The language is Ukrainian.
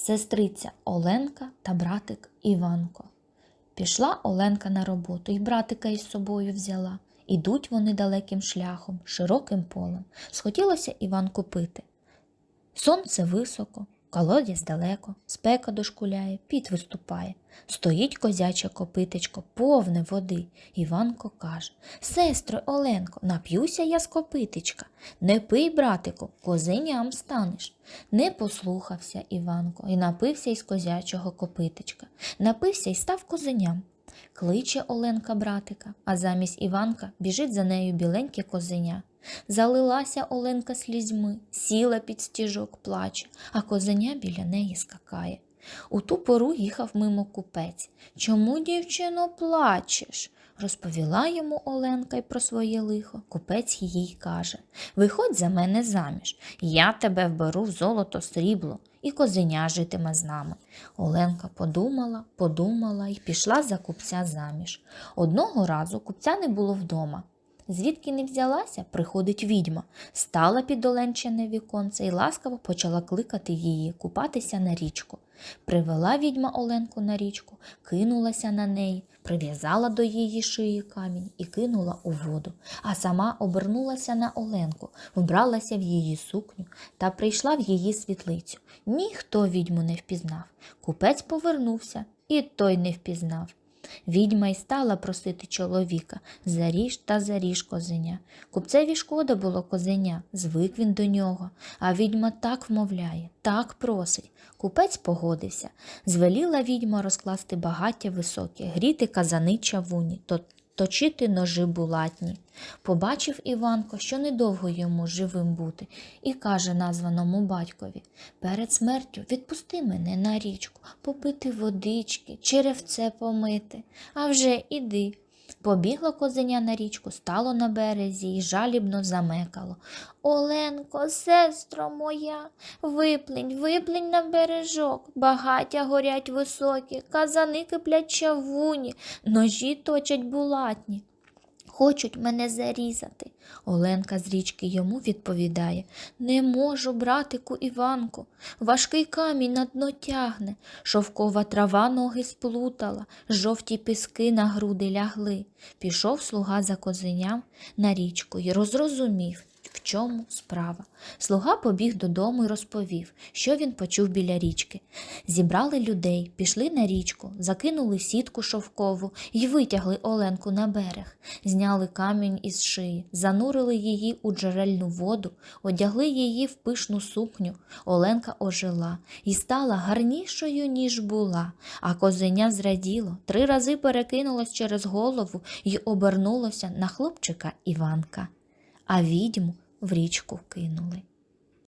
сестриця Оленка та братик Іванко. Пішла Оленка на роботу і братика із собою взяла. Ідуть вони далеким шляхом, широким полем. Схотілося Іванку пити. Сонце високо, колодязь далеко, спека дошкуляє, піт виступає. Стоїть козяче копитечко, повне води. Іванко каже Сестро Оленко, нап'юся я з копитечка. Не пий, братику, козеням станеш. Не послухався Іванко і напився із козячого копитечка. Напився і став козеням. Кличе Оленка братика, а замість Іванка біжить за нею біленьке козеня. Залилася Оленка слізьми, сіла під стіжок, плаче, а козеня біля неї скакає. У ту пору їхав мимо купець. Чому, дівчино, плачеш? Розповіла йому Оленка й про своє лихо. Купець їй каже Виходь за мене заміж, я тебе вберу в золото срібло, і козеня житиме з нами. Оленка подумала, подумала і пішла за купця заміж. Одного разу купця не було вдома. Звідки не взялася, приходить відьма, стала під оленчине віконце і ласкаво почала кликати її купатися на річку. Привела відьма Оленку на річку, кинулася на неї, прив'язала до її шиї камінь і кинула у воду, а сама обернулася на Оленку, вбралася в її сукню та прийшла в її світлицю. Ніхто відьму не впізнав. Купець повернувся, і той не впізнав. Відьма й стала просити чоловіка заріж та заріж козеня. Купцеві шкода було козеня, звик він до нього, а відьма так вмовляє, так просить. Купець погодився. Звеліла відьма розкласти багаття високе, гріти казани чавуні, то точити ножи булатні. Побачив Іванко, що недовго йому живим бути, і каже названому батькові перед смертю відпусти мене на річку, попити водички, черевце помити. А вже іди. Побігло козеня на річку, стало на березі і жалібно замекало. Оленко, сестро моя, виплинь, виплинь на бережок, багаття горять високі, казани киплять чавуні, ножі точать булатні. Хочуть мене зарізати. Оленка з річки йому відповідає Не можу, братику Іванку. Важкий камінь на дно тягне, шовкова трава ноги сплутала, жовті піски на груди лягли. Пішов слуга за козеням на річку і розрозумів, в чому справа. Слуга побіг додому і розповів, що він почув біля річки. Зібрали людей, пішли на річку, закинули сітку шовкову і витягли Оленку на берег, зняли камінь із шиї, занурили її у джерельну воду, одягли її в пишну сукню. Оленка ожила і стала гарнішою, ніж була, а козеня зраділо, три рази перекинулось через голову і обернулося на хлопчика Іванка, а відьму в річку кинули.